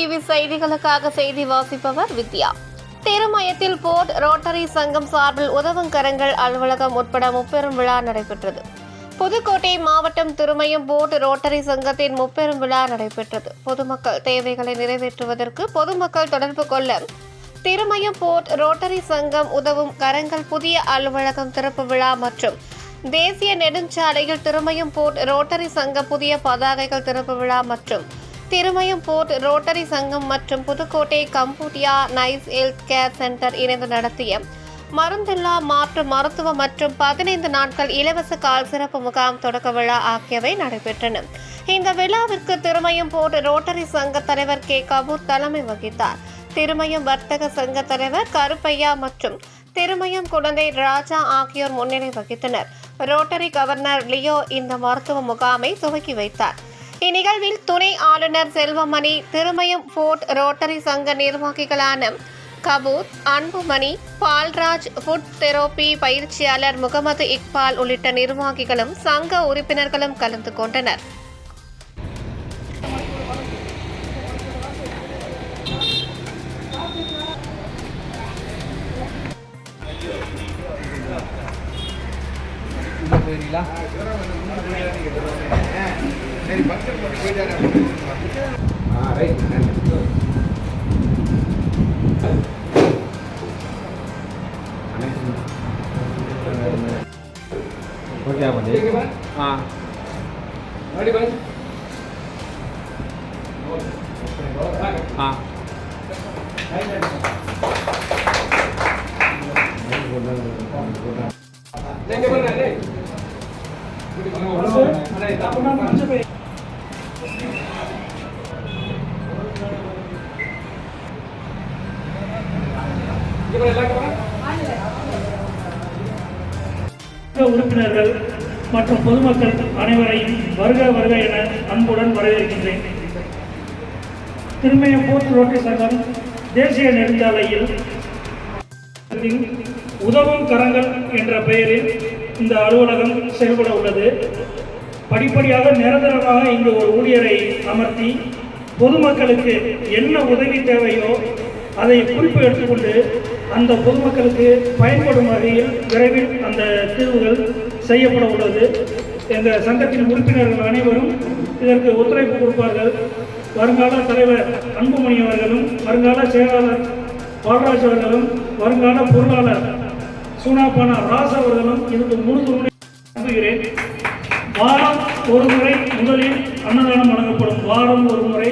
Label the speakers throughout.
Speaker 1: TV செய்திகளுக்காக செய்தி வாசிப்பவர் வித்யா. திருமயத்தில் போர்ட் ரோட்டரி சங்கம் சார்பில் உதவுங்கரங்கள் அலுவலகம் உட்பட முப்பெரும் விழா நடைபெற்றது. புதுக்கோட்டை மாவட்டம் திருமயம் போர்ட் ரோட்டரி சங்கத்தின் முப்பெரும் விழா நடைபெற்றது. பொதுமக்கள் தேவைகளை நிறைவேற்றுவதற்கு பொதுமக்கள் தொடர்பு கொள்ள திருமயம் போர்ட் ரோட்டரி சங்கம் உதவும் கரங்கள் புதிய அலுவலகம் திறப்பு விழா மற்றும் தேசிய நெடுஞ்சாலையில் திருமயம் போர்ட் ரோட்டரி சங்க புதிய பதாகைகள் திறப்பு விழா மற்றும் திருமயம் போர்ட் ரோட்டரி சங்கம் மற்றும் புதுக்கோட்டை கம்பூட்டியா நைஸ் ஹெல்த் கேர் சென்டர் இணைந்து நடத்திய மருந்தில்லா மாற்று மருத்துவ மற்றும் பதினைந்து நாட்கள் இலவச கால் சிறப்பு முகாம் தொடக்க விழா ஆகியவை நடைபெற்றன. இந்த விழாவிற்கு திருமயம் போர்ட் ரோட்டரி சங்க தலைவர் கே. கபூர் தலைமை வகித்தார். திருமயம் வர்த்தக சங்க தலைவர் கருப்பையா மற்றும் திருமயம் குழந்தை ராஜா ஆகியோர் முன்னிலை வகித்தனர். ரோட்டரி கவர்னர் லியோ இந்த மருத்துவ முகாமை துவக்கி வைத்தார். இந்நிகழ்வில் துணை ஆளுநர் செல்வமணி திருமயம் ஃபோர்ட் ரோட்டரி சங்க நிர்வாகிகளான கபூர் அன்புமணி பால்ராஜ் ஃபுட் தெரோபி பயிற்சியாளர் முகமது இக்பால் உள்ளிட்ட நிர்வாகிகளும் சங்க உறுப்பினர்களும் கலந்து கொண்டனர்.
Speaker 2: உள்ள போயிருங்களா
Speaker 3: சரி பக்கத்தில் மட்டும் போயிட்டாரு ஆ ரைட்
Speaker 2: ஓகே பண்ணி ஆ ஆ
Speaker 4: சங்க உறுப்பினர்கள் மற்றும் பொதுமக்கள் அனைவரையும் வருக வருக என அன்புடன் வரவேற்கின்றேன். திருமயம் போர்ட் ரோட்டரி சங்கம் தேசிய நெடுஞ்சாலையில் உதவும் கரங்கள் என்ற பெயரில் இந்த அலுவலகம் செயல்பட உள்ளது. படிப்படியாக நிரந்தரமாக இங்கு ஒரு ஊழியரை அமர்த்தி பொதுமக்களுக்கு என்ன உதவி தேவையோ அதை குறிப்பு எடுத்துக்கொண்டு அந்த பொதுமக்களுக்கு பயன்படும் வகையில் விரைவில் அந்த தீர்வுகள் செய்யப்பட உள்ளது. எங்கள் சங்கத்தின் உறுப்பினர்கள் அனைவரும் இதற்கு ஒத்துழைப்பு கொடுப்பார்கள். வருங்கால தலைவர் அன்புமணி அவர்களும் வருங்கால செயலாளர் பாலராஜ் அவர்களும் வருங்கால பொருளாளர் சூனாப்பானா ராஸ் அவர்களும் இதுக்கு முழு நம்புகிறேன் வாரம் ஒரு முறை முதலில் அன்னதானம் வழங்கப்படும். வாரம் ஒரு முறை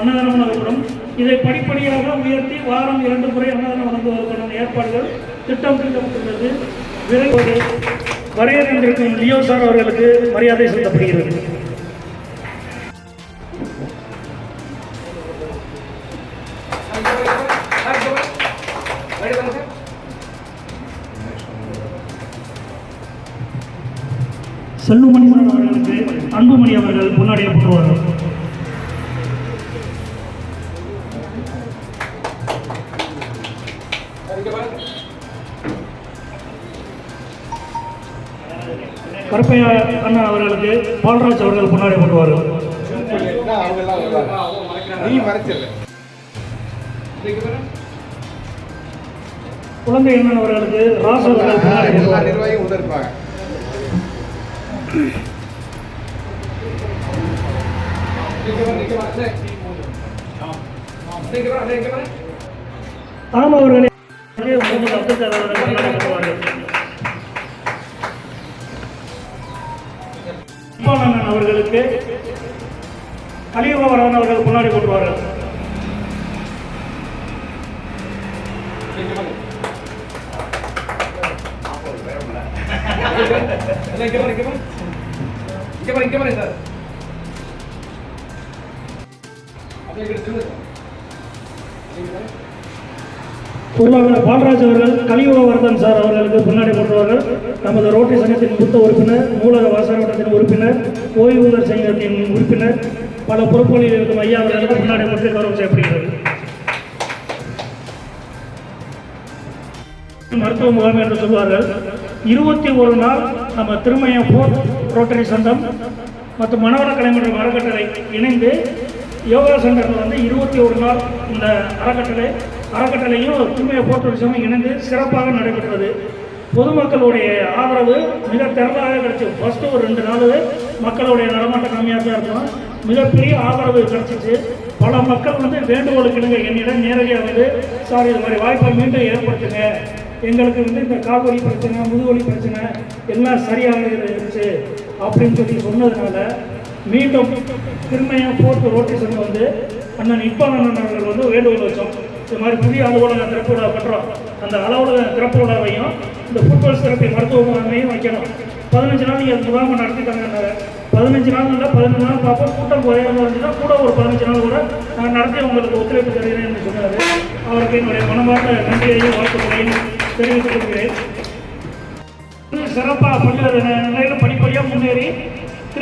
Speaker 4: அன்னதானம் வழங்கப்படும். இதை படிப்படியாக உயர்த்தி வாரம் இரண்டு முறை அன்னதானம் வழங்குவதற்கான ஏற்பாடுகள் திட்டம் திட்டப்பட்டுள்ளது விரைவில் வரையறைந்திருக்கும் லியோ சார் அவர்களுக்கு மரியாதை செலுத்தப்படுகிறது. செல்லுமணி அவர்களுக்கு அன்புமணி அவர்கள் முன்னாடியப்பட்டுவார்கள் கருப்பையா அண்ணா அவர்களுக்கு பால்ராஜ் அவர்கள் முன்னாடி போட்டுவார்கள் குழந்தை அண்ணன் அவர்களுக்கு ராஸ் அவர்கள் முன்னாடி போட்டுவார்கள்
Speaker 3: ஆமா உள்ள இருப்பாங்க
Speaker 4: தாம் அவர்களே முகமது அவர்களுக்கு கலாம் அவர்கள் முன்னாடி கொண்டுவார்கள் இப்பானண்ணன் அவர்களுக்கு கலியுகவரன் பாருங்க சார் பொருளாளர் பால்ராஜ் அவர்கள் கலியுகவர்தன் சார் அவர்களுக்கு முன்னாடி போட்டுவார்கள் நமது ரோட்டரி சங்கத்தின் மூத்த உறுப்பினர் நூலக வாசகத்தின் உறுப்பினர் ஓய்வூதர் சங்கத்தின் உறுப்பினர் பல பொறுப்புகளில் இருக்கும் ஐயா அவர்களுக்கு முன்னாடி போட்டு கௌரவம் செய்யப்படுகிறது. மருத்துவ முகாம் என்று சொல்வார்கள். இருபத்தி ஒரு நாள் நம்ம திருமயம் போர்ட் ரோட்டரி சங்கம் மற்றும் மனவள கலைமன்ற அறக்கட்டளை இணைந்து யோகா சென்டரில் வந்து இருபத்தி ஒரு நாள் இந்த அறக்கட்டளை அறக்கட்டளையும் தூய்மையை போட்டுரிசமும் இணைந்து சிறப்பாக நடைபெற்றது. பொதுமக்களுடைய ஆதரவு மிக திரளாக கிடைச்சி. ஃபஸ்ட்டு ஒரு ரெண்டு நாள் மக்களுடைய நடமாட்டம் கம்மியாக தான் இருக்கும் மிகப்பெரிய ஆதரவு கிடைச்சிச்சு. பல மக்கள் வந்து வேண்டுகோளுக்கு இணங்க என்னிடம் நேரடியாக வந்து சார் இது மாதிரி வாய்ப்பை மீண்டும் ஏற்படுத்துங்க. எங்களுக்கு வந்து இந்த கால்வலி பிரச்சனை முதுவலி பிரச்சனை எல்லாம் சரியாக இருந்துச்சு. அப்படின்னு சொல்லி சொன்னதுனால மீண்டும் திரும்பியும் போர்ட் ரோட்டேஷன் வந்து அண்ணன் இப்பானந்தன் அவர்கள் வந்து வேண்டுகோள் வச்சோம். இது மாதிரி புதிய அலுவலக திறப்பு விழா பண்ணுறோம் அந்த அலுவலக திறப்பு விழாவையும் இந்த ஃபுட்பால் சிறப்பை மருத்துவ முகாமையும் வைக்கணும். பதினஞ்சு நாள் நீங்கள் முகாமை நடத்திட்டாங்க பதினஞ்சு நாள் இல்லை பதினஞ்சு நாள் பார்ப்போம். கூட்டம் குறையாம இருந்துச்சுன்னா கூட ஒரு பதினஞ்சு நாள் கூட நான் நடத்தி உங்களுக்கு ஒத்துழைப்பு தருகிறேன் என்று சொன்னார். அவருக்கு என்னுடைய மனமார்ந்த நன்றியையும் வாழ்த்துக்களையும் தெரிவித்துக் கொள்கிறேன். சிறப்பாக பல்வேறு நிலையில் படிப்படியாக முன்னேறி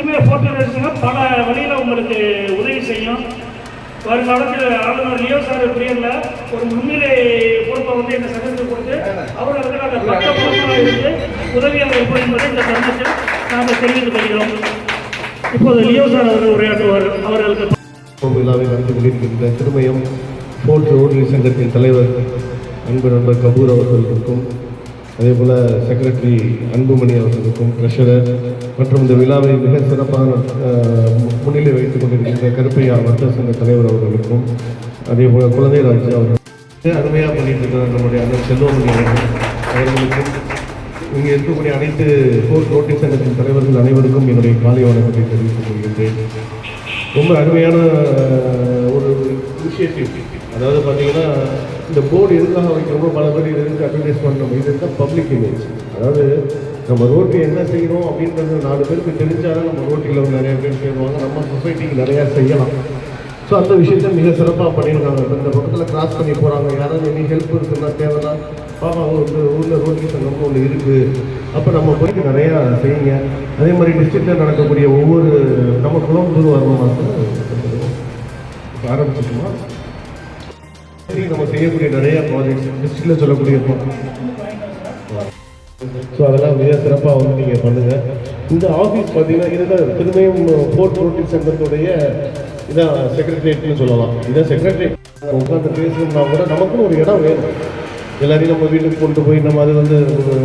Speaker 4: திரும்பிய எடுத்துங்க பல வழியில் உங்களுக்கு உதவி செய்யும். வருங்காலத்தில் ஆளுநர் லியோ சார் பிரியரில் ஒரு முன்னிலை பொறுப்பை வந்து எங்கள் சங்கத்துக்கு கொடுத்து அவர் அதில் அந்த பக்க பொறுப்பாக இருந்து உதவியாக இருப்போம் என்பதை இந்த தருணத்தில் நாங்கள் தெரிவித்துக் கொள்கிறோம். இப்போது லியோ சார் அவர்கள் உரையாற்றுவார். அவர்களுக்கு
Speaker 5: விழாவை நடந்து கொண்டிருக்கின்ற திருமயம் போர்ட் ரோட்டரி சங்கத்தின் தலைவர் அன்பு நண்பர் கபூர் அவர்களுக்கும் அதே போல் செக்ரட்டரி அன்புமணி அவர்களுக்கும் ட்ரெஷரர் மற்றும் இந்த விழாவை மிக சிறப்பான முன்னிலை வைத்துக் கொண்டிருக்கின்ற கருப்பையா வர்த்தக சங்க தலைவர் அவர்களுக்கும் அதே போல் குழந்தைராஜ் அவர்கள் அருமையாக பண்ணிட்டு இருக்கிற நம்முடைய அண்ணன் செல்வமணி அவர்களுக்கும். இங்கே இருக்கக்கூடிய அனைத்து போர்ட் ரோட்டரி சங்கத்தின் தலைவர்கள் அனைவருக்கும் என்னுடைய காலை வணக்கத்தை தெரிவித்துக் கொள்கின்றேன். ரொம்ப அருமையான ஒரு இனிஷியேட்டிவ் அதாவது பார்த்தீங்கன்னா இந்த போர்டு எதுக்காக வைக்கிறோமோ பல பேர் இது எதுக்கு அட்வர்டைஸ் பண்ணணும். இது இருந்தால் பப்ளிக் இமேஜ் அதாவது நம்ம ரோட்டில் என்ன செய்கிறோம் அப்படின்றது நாலு பேருக்கு தெரிஞ்சாலும் நம்ம ரோட்டில் வந்து நிறைய பேர் செய்வாங்க. நம்ம சொசைட்டிக்கு நிறையா செய்யலாம். ஸோ அந்த விஷயத்த மிக சிறப்பாக பண்ணியிருக்காங்க. இப்போ இந்த பக்கத்தில் கிராஸ் பண்ணி போகிறாங்க யாராவது எனி ஹெல்ப் இருக்குன்னா தேவைன்னா பாப்பா ஒரு ஊரில் ரோட்டி சங்கம் ஒன்று இருக்குது அப்போ நம்ம போயிட்டு நிறையா செய்யுங்க. அதே மாதிரி டிஸ்ட்ரிக்டில் நடக்கக்கூடிய ஒவ்வொரு நம்ம குளம் புது வரணும் ஆரம்பிச்சிட்டுமா நம்ம செய்யக்கூடிய நிறைய ப்ராஜெக்ட்ஸ் டிஸ்ட்ரிக்டில் சொல்லக்கூடிய ஸோ அதெல்லாம் மிக சிறப்பாக வந்து நீங்கள் பண்ணுங்கள் இந்த ஆஃபீஸ் பார்த்தீங்கன்னா இதுதான் திரும்பியும் போர்ட் ரோட்டி சங்கத்துடைய இதான் செக்ரட்டரியேட்னு சொல்லலாம். இதான் செக்ரட்டரியேட் உட்காந்து பேசணும்னா கூட நமக்குன்னு ஒரு இடம் வேணும். எல்லாரையும் நம்ம வீட்டுக்கு கொண்டு போய் நம்ம அது வந்து ஒரு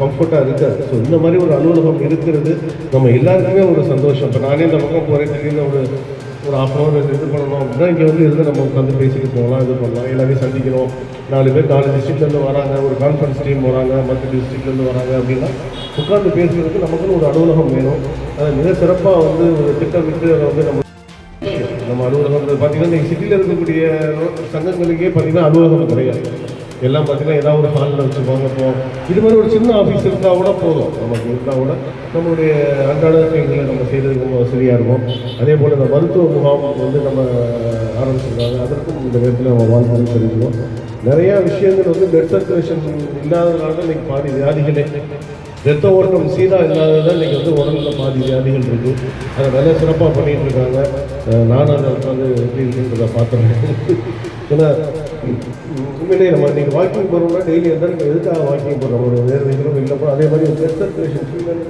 Speaker 5: கம்ஃபர்ட்டாக இருக்காது ஸோ இந்த மாதிரி ஒரு அலுவலகம் இருக்கிறது நம்ம எல்லாருக்குமே ஒரு சந்தோஷம். இப்போ நானே இந்த பக்கம் போகிறேன் திடீர்னு ஒரு ஒரு ஹாஃப் அன் ஹவர் இது பண்ணணும் அப்படின்னா இங்கே வந்து இருந்து நம்ம உட்காந்து பேசிட்டு போகலாம் இது பண்ணலாம். எல்லாமே சந்திக்கணும். நாலு பேர் நாலு டிஸ்ட்ரிக்ட்லேருந்து வராங்க ஒரு கான்ஃபரன்ஸ் டீம் வராங்க மற்ற டிஸ்ட்ரிக்ட்லேருந்து வராங்க அப்படின்னா உட்காந்து பேசுகிறதுக்கு நமக்குன்னு ஒரு அலுவலகம் வேணும். அதை மிக சிறப்பாக வந்து ஒரு திட்டமிட்டு அதை வந்து நம்ம நம்ம அலுவலகம் பார்த்தீங்கன்னா இங்கே சிட்டியில் இருக்கக்கூடிய சங்கங்களுக்கே பார்த்தீங்கன்னா அலுவலகம் கிடையாது. எல்லாம் பார்த்தீங்கன்னா ஏதாவது ஒரு ஹாலில் வச்சுருப்பாங்க போவோம் இது மாதிரி ஒரு சின்ன ஆஃபீஸ் இருந்தால் கூட போதும். நமக்கு இருந்தால் கூட நம்மளுடைய அன்றாட விஷயங்களை நம்ம செய்கிறதுக்கு ரொம்ப வசதியாக இருக்கும். அதே போல் இந்த மருத்துவ முகாம் வந்து நம்ம ஆரம்பிச்சிருக்காங்க. அதற்கும் இந்த விதத்தில் நம்ம வாழ்க்கை தெரிஞ்சுக்கணும் நிறையா விஷயங்கள் வந்து பிளட் சர்க்குலேஷன் இல்லாததுனால தான் இன்னைக்கு பாதி வியாதிகளே. ரத்த ஓட்டம் சீராக இல்லாததான் இன்றைக்கி வந்து உடம்புல பாதி வியாதிகள் இருக்குது அதை நல்ல சிறப்பாக பண்ணிட்டு இருக்காங்க. நானும் அதை உட்காந்து எப்படி இருக்குன்றதை பார்த்துருக்கேன் ஏன்னா உம், உண்மையிலேயே நம்ம நீங்கள் வாக்கிங் போகிறோம்னா டெய்லி இருந்தால் நீங்கள் எதுக்காக வாக்கிங் போகிறோம் ஒரு வேர்வைகளும் இல்லைப்போ அதே மாதிரி ஒரு சர்க்குலேஷன்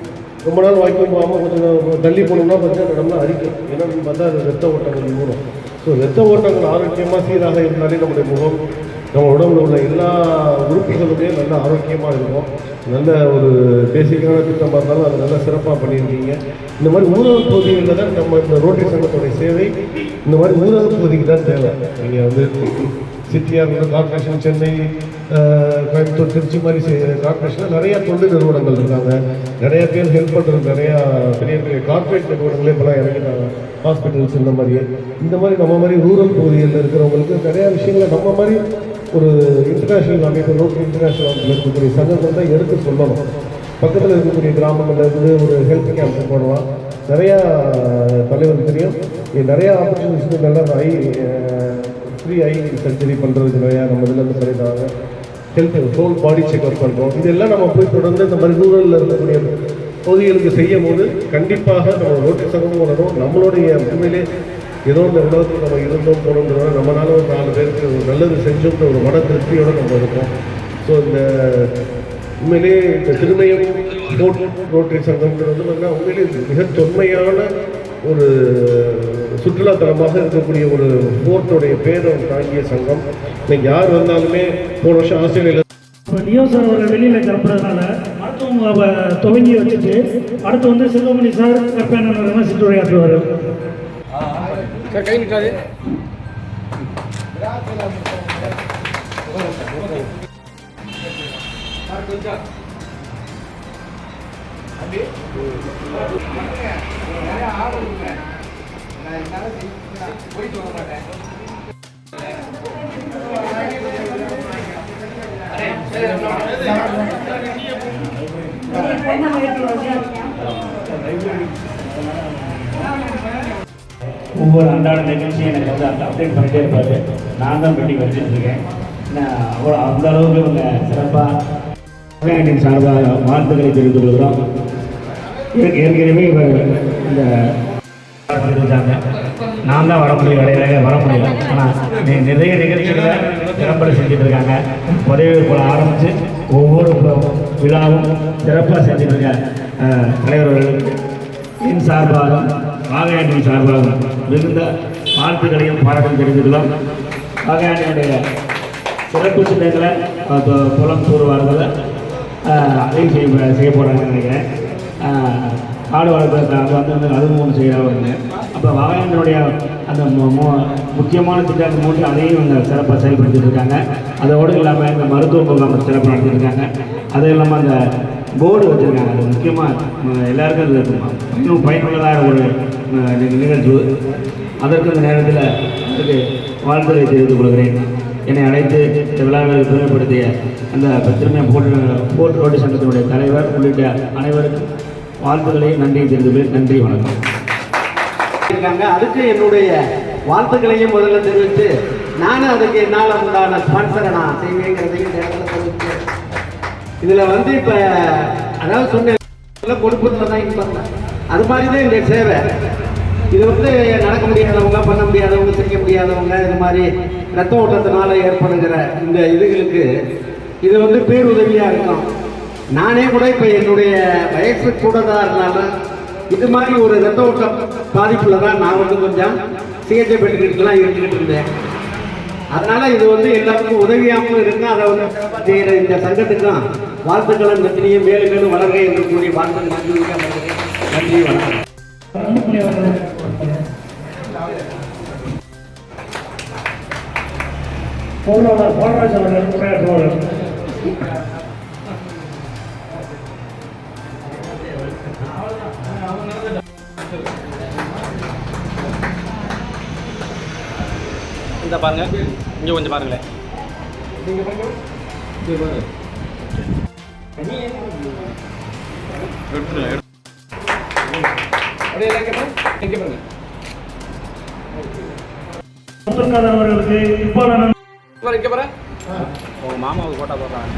Speaker 5: ரொம்ப நாள் வாக்கிங் போகாமல் கொஞ்சம் தள்ளி போனோம்னா பார்த்தீங்கன்னா நம்மளாம் அரிக்கும். ஏன்னா பார்த்தா அது ரத்த ஓட்டங்கள் மூலம் ஸோ ரத்த ஓட்டங்கள் ஆரோக்கியமாக சீராக இருந்தாலே நம்முடைய முகம் நம்ம உடம்புல உள்ள எல்லா உறுப்புகளுமே நல்ல ஆரோக்கியமாக இருக்கும். நல்ல ஒரு பேசிக்கான திட்டமாக இருந்தாலும் அது நல்லா சிறப்பாக பண்ணியிருக்கீங்க. இந்த மாதிரி ஊரக பகுதிகளில் தான் நம்ம இந்த ரோட்டரி சங்கத்துடைய சேவை இந்த மாதிரி ஊரக பகுதிக்கு தான் தேவை. நீங்கள் வந்து சிட்டியாக கார்பரேஷன் சென்னை கோயம்புத்தூர் திருச்சி மாதிரி கார்பரேஷனில் நிறையா தொண்டு நிறுவனங்கள் இருக்காங்க. நிறைய பேர் ஹெல்ப் பண்ணுறது நிறையா பெரிய பெரிய கார்பரேட் நிறுவனங்களே இப்போலாம் இறங்கிட்டாங்க. ஹாஸ்பிட்டல்ஸ் இந்த மாதிரி. இந்த மாதிரி நம்ம மாதிரி ரூரல் பகுதிகளில் இருக்கிறவங்களுக்கு நிறையா விஷயங்களை நம்ம மாதிரி ஒரு இன்டர்நேஷ்னல் அமைப்பு லோக்கல் இன்டர்நேஷ்னல் அமைப்பில் இருக்கக்கூடிய சங்கங்கள் தான் எடுத்து சொல்லணும். பக்கத்தில் இருக்கக்கூடிய கிராமங்களில் இருந்து ஒரு ஹெல்ப் கேம்ப் போடலாம். நிறையா தலைவர் தெரியும். நிறையா ஆப்பர்ச்சுனிட்டிஸ் நல்லா ஐ ஃப்ரீ ஐ சர்ஜரி பண்ணுறது நிறையா நம்ம இதில் இருந்து பண்ணிட்டாங்க. ஹெல்த் ஹோல் பாடி செக்அப் பண்ணுறோம் இதெல்லாம் நம்ம போய் தொடர்ந்து இந்த மாதிரி ரூரலில் இருக்கக்கூடிய பகுதிகளுக்கு செய்யும் போது கண்டிப்பாக நம்ம ரோட்டு சமூகம் வளரும். நம்மளுடைய உண்மையிலே ஏதோ இந்த உலகத்தில் நம்ம இருந்தோம் போனோம்ன்றத நம்மளால ஒரு நாலு பேருக்கு ஒரு நல்லது செஞ்சோம்ன்ற ஒரு மன திருப்தியோடு நம்ம இருக்கோம் ஸோ இந்த உண்மையிலேயே இந்த திருமயம் ரோட்டரி சங்கம்ன்றது வந்து பார்த்தீங்கன்னா உண்மையிலே மிக தொன்மையான ஒரு சுற்றுலாத்தலமாக இருக்கக்கூடிய ஒரு ஃபோர்ட்டுடைய பேரை தாங்கிய சங்கம். இன்னைக்கு யார் வந்தாலுமே போன வருஷம் ஆஸ்திரேலியாவில்
Speaker 4: இப்போ லியோ சார் அவர்கள் வெளியில் கிளப்புறதுனால மருத்துவம் அவ- துவங்கி வச்சுட்டு அடுத்து வந்து செல்வமணி சார் கற்பேனன் சிற்றுரையாற்றுவார்
Speaker 2: சார் கை நிற்காது
Speaker 3: போயிட்டு வர மாட்டேன்
Speaker 6: ஒவ்வொரு அன்றாட நிகழ்ச்சியும் எனக்கு வந்து அந்த அப்டேட் பண்ணிட்டே இருப்பாரு. நான் தான் பெண்டிங் வச்சுட்டு அவ்வளோ அந்த அளவுக்கு இவங்க சிறப்பாக தமிழ்நாட்டின் சார்பாக வாழ்த்துக்களை தெரிவித்துக் கொள்கிறோம். ஏற்க- ஏற்கனவே இவர் இந்த இருக்காங்க நான் தான் வர முடியும் இடையில வர முடியல. ஆனால் நீ நிறைய நிகழ்ச்சிகளை திறம்பட செஞ்சுட்டு இருக்காங்க பதவியேற்பு ஆரம்பித்து ஒவ்வொரு விழாவும் சிறப்பாக செஞ்சுட்டு இருக்க அஹ், என் சார்பாகவும் வாகையாண்டின் சார்பாகவும் மிகுந்த வாழ்த்துக்களையும் பாராட்டும் தெரிஞ்சுக்கலாம் வாகையாண்டியுடைய சிறப்பு சின்னங்களை புலம் கூறுவார்கள் அதையும் செய்ய செய்ய போகிறாங்கன்னு நினைக்கிறேன். காடு ஆடு வளர்க்குறது வந்து வந்து அதுவும் ஒன்று செய்கிறாங்க அப்போ வாகையாண்டினுடைய அந்த முக்கியமான திட்டத்தை மூட்டி அதையும் இந்த சிறப்பாக செயல்படுத்திட்டு இருக்காங்க. அதோடு இல்லாமல் இந்த மருத்துவ முகாம் சிறப்பாக நடத்திருக்காங்க. அதுவும் இல்லாமல் அந்த போர்டு வச்சுருக்காங்க. அது முக்கியமாக எல்லாருக்கும் அது இன்னும் பயனுள்ளதாக ஒரு அஹ், நிகழ்வு. அதற்கு இந்த நேரத்தில் அதுக்கு வாழ்த்துக்களை தெரிவித்துக் கொள்கிறேன். என்னை அழைத்து இந்த விழாவை பெருமைப்படுத்திய அந்த திரும்பிய போட்டு போர்ட் ரோடு சங்கத்தினுடைய தலைவர் உள்ளிட்ட அனைவருக்கும் வாழ்த்துக்களை நன்றி தெரிவித்துள்ளேன் நன்றி வணக்கம்.
Speaker 7: இருக்காங்க. அதுக்கு என்னுடைய வாழ்த்துக்களையும் முதல்ல தெரிவித்து நானும் அதுக்கு என்னால் உண்டான ஸ்பான்சரை நான் செய்வேங்கிறதையும் தெரிவித்து இதில் வந்து இப்போ அதாவது சொன்ன கொடுப்பதில் தான் அது மாதிரி தான் இந்த சேவை. இது வந்து நடக்க முடியாதவங்க பண்ண முடியாதவங்க செய்ய முடியாதவங்க இது மாதிரி ரத்த ஓட்டத்தினால ஏற்படுகிற இந்த இதுகளுக்கு இது வந்து பேருதவியாக இருக்கும். நானே கூட இப்போ என்னுடைய வயசு கூட தான் இருந்தாலும் இது மாதிரி ஒரு ரத்த ஓட்டம் பாதிப்பில் தான் நான் வந்து கொஞ்சம் சிகிச்சை பெற்றுக்கிட்டுலாம் இருந்துக்கிட்டு இருந்தேன். அதனால் இது வந்து எல்லாருக்கும் உதவியாகவும் இருந்தால் அதை வந்து செய்கிற இந்த சங்கத்துக்கும் வாழ்த்துக்களும் நன்றியும் மேலும் மேலும் வளர்க என்று கூடிய வாழ்த்துக்கள் நன்றி நன்றி வணக்கம்.
Speaker 4: போராட அவர்கள்.
Speaker 2: இந்த பாருங்க. இங்கே கொஞ்சம் பாருங்களேன்.
Speaker 4: அவர்களுக்கு இப்பாலான
Speaker 2: இங்கே பாரு. உங்கள் மாமாவுக்கு போட்டா போடுறாங்க.